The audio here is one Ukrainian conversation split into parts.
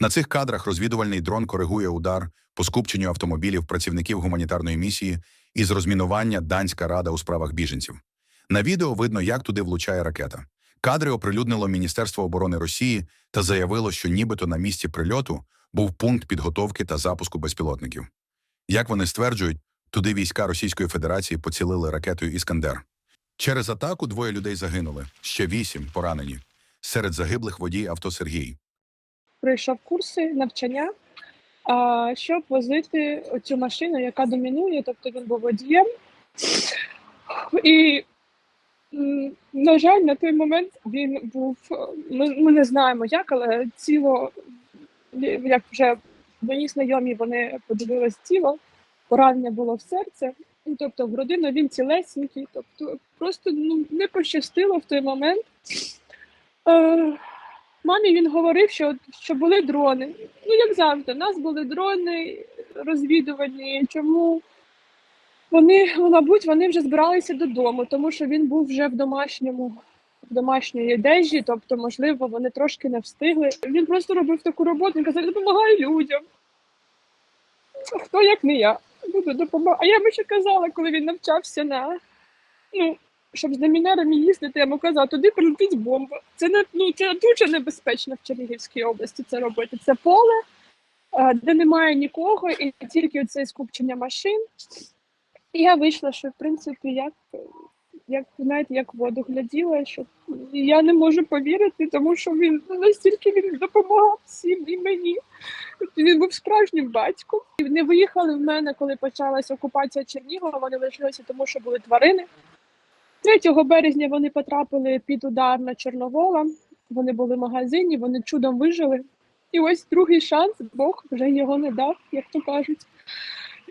На цих кадрах розвідувальний дрон коригує удар по скупченню автомобілів працівників гуманітарної місії із розмінування Данська рада у справах біженців. На відео видно, як туди влучає ракета. Кадри оприлюднило Міністерство оборони Росії та заявило, що нібито на місці прильоту був пункт підготовки та запуску безпілотників. Як вони стверджують, туди війська Російської Федерації поцілили ракетою Іскандер. Через атаку двоє людей загинули, ще вісім поранені. Серед загиблих водій авто Сергій. Пройшов курси навчання, щоб возити цю машину, яка домінує, тобто він був водієм. І, на жаль, на той момент він був. Ми, ми не знаємо як, але тіло, як вже мої знайомі, вони подивились тіло, поранення було в серце. Ну, тобто в родину він цілесенький, тобто просто ну, не пощастило в той момент. Е, Мамі він говорив, що, що були дрони. Ну, як завжди, у нас були дрони розвідувані. Чому вони, ну, мабуть, вони вже збиралися додому, тому що він був вже в домашньому, в домашньої одежі, тобто, можливо, вони трошки не встигли. Він просто робив таку роботу, він казав, допомагай людям. Хто як не я? Буду допомагати. А я би ще казала, коли він навчався на ну, щоб з демінерами їздити, я йому казав, туди прилетить бомба. Це не ну це дуже небезпечно в Чернігівській області це робити. Це поле, е, де немає нікого, і тільки оце скупчення машин. І я вийшла, що в принципі як, як знаєте, як воду гляділа, що я не можу повірити, тому що він ну, настільки він допомагав всім і мені. Він був справжнім батьком. І вони виїхали в мене, коли почалася окупація Чернігова. Вони лишилися, тому що були тварини. 3 березня вони потрапили під удар на Чорновола. Вони були в магазині, вони чудом вижили. І ось другий шанс, Бог вже його не дав, як то кажуть.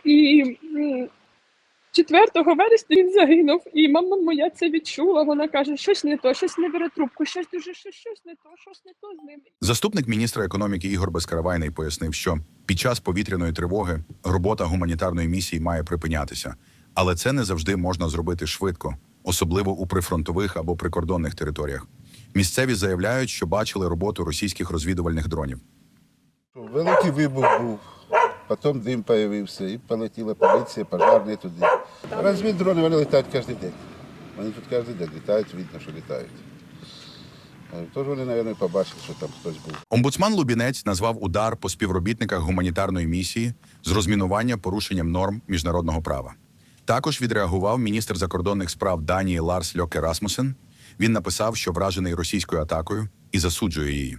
І 4 вересня він загинув, і мама моя це відчула. Вона каже, щось не то, щось не бере трубку, щось дуже щось, щось не то, щось не то з ним. Заступник міністра економіки Ігор Безкаравайний пояснив, що під час повітряної тривоги робота гуманітарної місії має припинятися, але це не завжди можна зробити швидко, особливо у прифронтових або прикордонних територіях. Місцеві заявляють, що бачили роботу російських розвідувальних дронів. Великий вибух був, потім дим з'явився, і полетіла поліція, пожарні туди. Розвіддрони вони літають кожен день. Вони тут кожен день літають, видно, що літають. Е, Тож вони, мабуть, побачили, що там хтось був. Омбудсман Лубінець назвав удар по співробітниках гуманітарної місії з розмінування порушенням норм міжнародного права. Також відреагував міністр закордонних справ Данії Ларс Льоке Расмусен. Він написав, що вражений російською атакою і засуджує її.